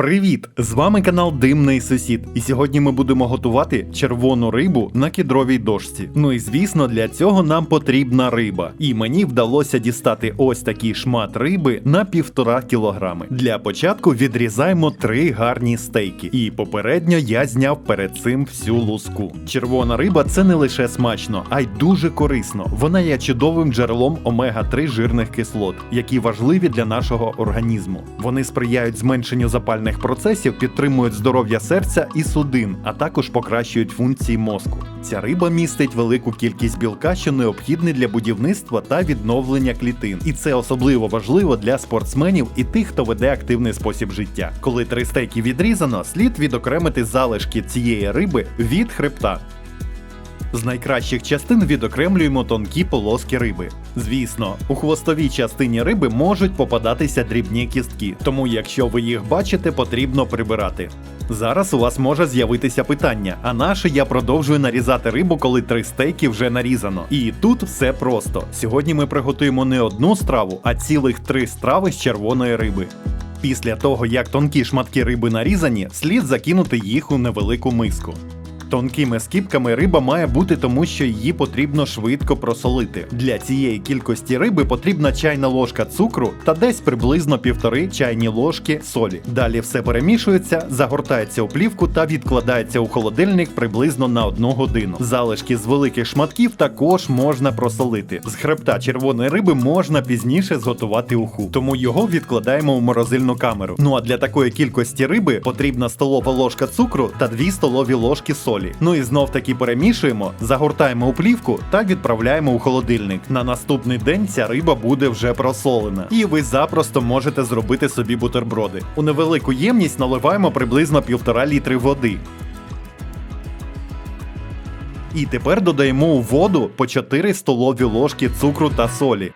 Привіт! З вами канал Димний Сусід, і сьогодні ми будемо готувати червону рибу на кідровій дошці. Ну і звісно, для цього нам потрібна риба. І мені вдалося дістати ось такий шмат риби на півтора кілограми. Для початку відрізаємо три гарні стейки. І попередньо я зняв перед цим всю луску. Червона риба це не лише смачно, а й дуже корисно. Вона є чудовим джерелом омега-3 жирних кислот, які важливі для нашого організму. Вони сприяють зменшенню запальних процесів, підтримують здоров'я серця і судин, а також покращують функції мозку. Ця риба містить велику кількість білка, що необхідний для будівництва та відновлення клітин. І це особливо важливо для спортсменів і тих, хто веде активний спосіб життя. Коли три стейки відрізано, слід відокремити залишки цієї риби від хребта. З найкращих частин відокремлюємо тонкі полоски риби. Звісно, у хвостовій частині риби можуть попадатися дрібні кістки, тому якщо ви їх бачите, потрібно прибирати. Зараз у вас може з'явитися питання: а наше я продовжую нарізати рибу, коли три стейки вже нарізано. І тут все просто. Сьогодні ми приготуємо не одну страву, а цілих три страви з червоної риби. Після того, як тонкі шматки риби нарізані, слід закинути їх у невелику миску. Тонкими скіпками риба має бути, тому що її потрібно швидко просолити. Для цієї кількості риби потрібна чайна ложка цукру та десь приблизно півтори чайні ложки солі. Далі все перемішується, загортається у плівку та відкладається у холодильник приблизно на одну годину. Залишки з великих шматків також можна просолити. З хребта червоної риби можна пізніше зготувати уху, тому його відкладаємо у морозильну камеру. Ну а для такої кількості риби потрібна столова ложка цукру та 2 столові ложки солі. Ну і знов таки перемішуємо, загортаємо у плівку та відправляємо у холодильник. На наступний день ця риба буде вже просолена. І ви запросто можете зробити собі бутерброди. У невелику ємність наливаємо приблизно 1,5 літри води. І тепер додаємо у воду по 4 столові ложки цукру та солі.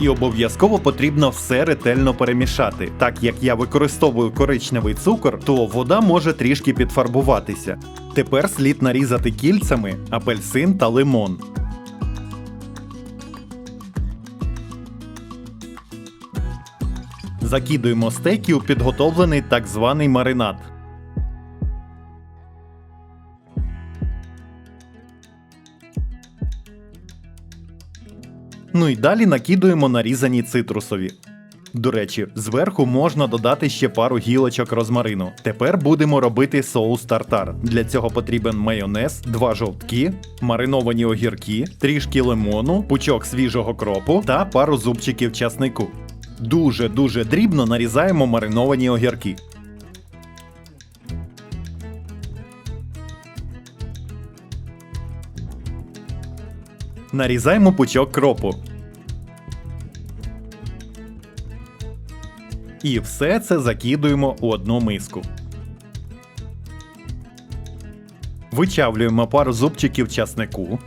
І обов'язково потрібно все ретельно перемішати. Так як я використовую коричневий цукор, то вода може трішки підфарбуватися. Тепер слід нарізати кільцями апельсин та лимон. Закидуємо стейки у підготовлений так званий маринад. Ну і далі накидуємо нарізані цитрусові. До речі, зверху можна додати ще пару гілочок розмарину. Тепер будемо робити соус тартар. Для цього потрібен майонез, два жовтки, мариновані огірки, трішки лимону, пучок свіжого кропу та пару зубчиків часнику. Дуже-дуже дрібно нарізаємо мариновані огірки. Нарізаємо пучок кропу. І все це закидуємо у одну миску. Вичавлюємо пару зубчиків часнику.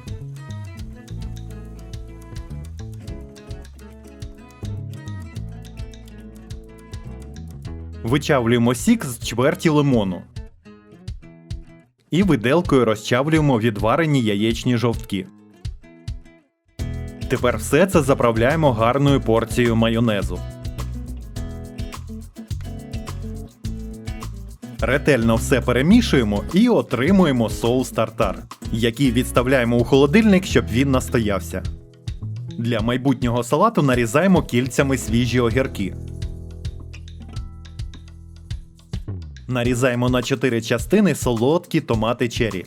Вичавлюємо сік з чверті лимону. І виделкою розчавлюємо відварені яєчні жовтки. Тепер все це заправляємо гарною порцією майонезу. Ретельно все перемішуємо і отримуємо соус тартар, який відставляємо у холодильник, щоб він настоявся. Для майбутнього салату нарізаємо кільцями свіжі огірки. Нарізаємо на 4 частини солодкі томати чері.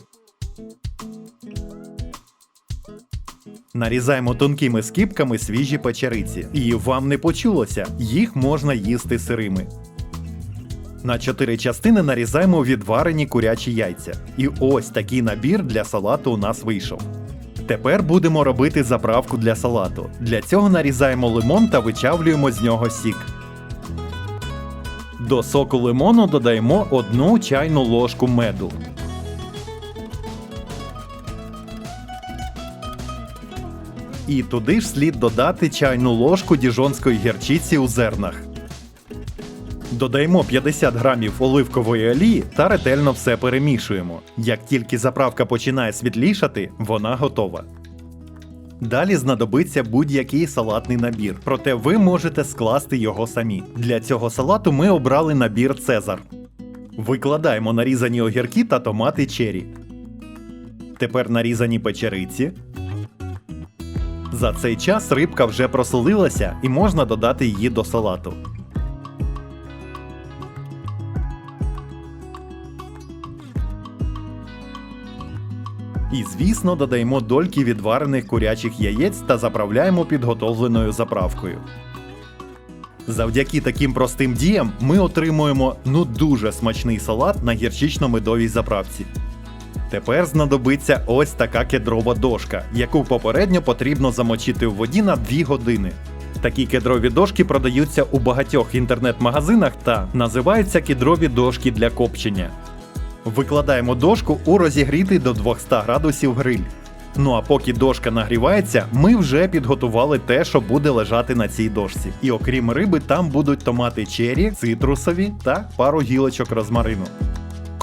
Нарізаємо тонкими скипками свіжі печериці. І вам не почулося, їх можна їсти сирими. На 4 частини нарізаємо відварені курячі яйця. І ось такий набір для салату у нас вийшов. Тепер будемо робити заправку для салату. Для цього нарізаємо лимон та вичавлюємо з нього сік. До соку лимону додаємо одну чайну ложку меду. І туди ж слід додати чайну ложку діжонської гірчиці у зернах. Додаємо 50 грамів оливкової олії та ретельно все перемішуємо. Як тільки заправка починає світлішати, вона готова. Далі знадобиться будь-який салатний набір, проте ви можете скласти його самі. Для цього салату ми обрали набір Цезар. Викладаємо нарізані огірки та томати чері. Тепер нарізані печериці. За цей час рибка вже просолилася і можна додати її до салату. І звісно, додаємо дольки відварених курячих яєць та заправляємо підготовленою заправкою. Завдяки таким простим діям ми отримуємо ну дуже смачний салат на гірчично-медовій заправці. Тепер знадобиться ось така кедрова дошка, яку попередньо потрібно замочити в воді на 2 години. Такі кедрові дошки продаються у багатьох інтернет-магазинах та називаються кедрові дошки для копчення. Викладаємо дошку у розігрітий до 200 градусів гриль. Ну а поки дошка нагрівається, ми вже підготували те, що буде лежати на цій дошці. І окрім риби, там будуть томати чері, цитрусові та пару гілочок розмарину.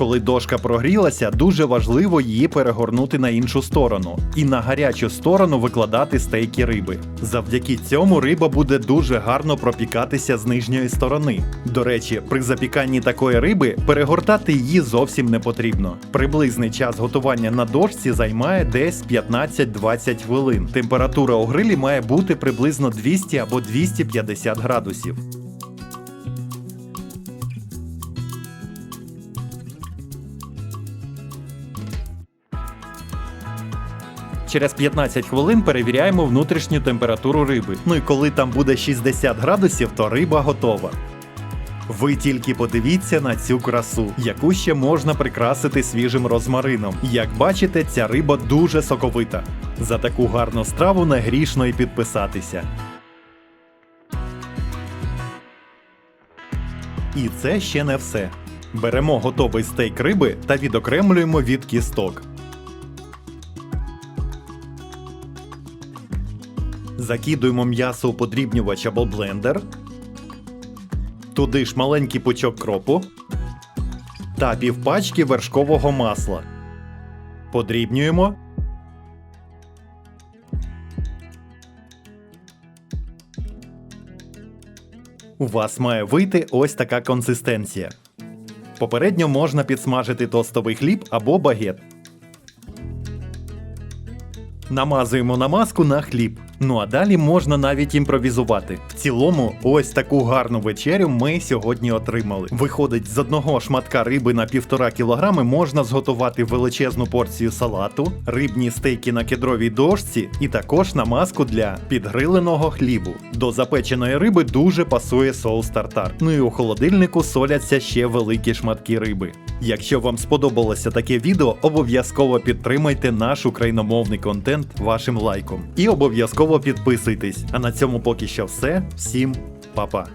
Коли дошка прогрілася, дуже важливо її перегорнути на іншу сторону і на гарячу сторону викладати стейки риби. Завдяки цьому риба буде дуже гарно пропікатися з нижньої сторони. До речі, при запіканні такої риби перегортати її зовсім не потрібно. Приблизний час готування на дошці займає десь 15-20 хвилин. Температура у грилі має бути приблизно 200 або 250 градусів. Через 15 хвилин перевіряємо внутрішню температуру риби. Ну і коли там буде 60 градусів, то риба готова. Ви тільки подивіться на цю красу, яку ще можна прикрасити свіжим розмарином. Як бачите, ця риба дуже соковита. За таку гарну страву не грішно і підписатися. І це ще не все. Беремо готовий стейк риби та відокремлюємо від кісток. Закидуємо м'ясо у подрібнювач або блендер. Туди ж маленький пучок кропу та півпачки вершкового масла. Подрібнюємо. У вас має вийти ось така консистенція. Попередньо можна підсмажити тостовий хліб або багет. Намазуємо намазку на хліб. Ну а далі можна навіть імпровізувати. В цілому, ось таку гарну вечерю ми сьогодні отримали. Виходить, з одного шматка риби на півтора кілограми можна зготувати величезну порцію салату, рибні стейки на кедровій дошці і також намазку для підгриленого хлібу. До запеченої риби дуже пасує соус тартар. Ну і у холодильнику соляться ще великі шматки риби. Якщо вам сподобалося таке відео, обов'язково підтримайте наш україномовний контент вашим лайком. І обов'язково підписуйтесь. А на цьому поки що все. Всім па-па.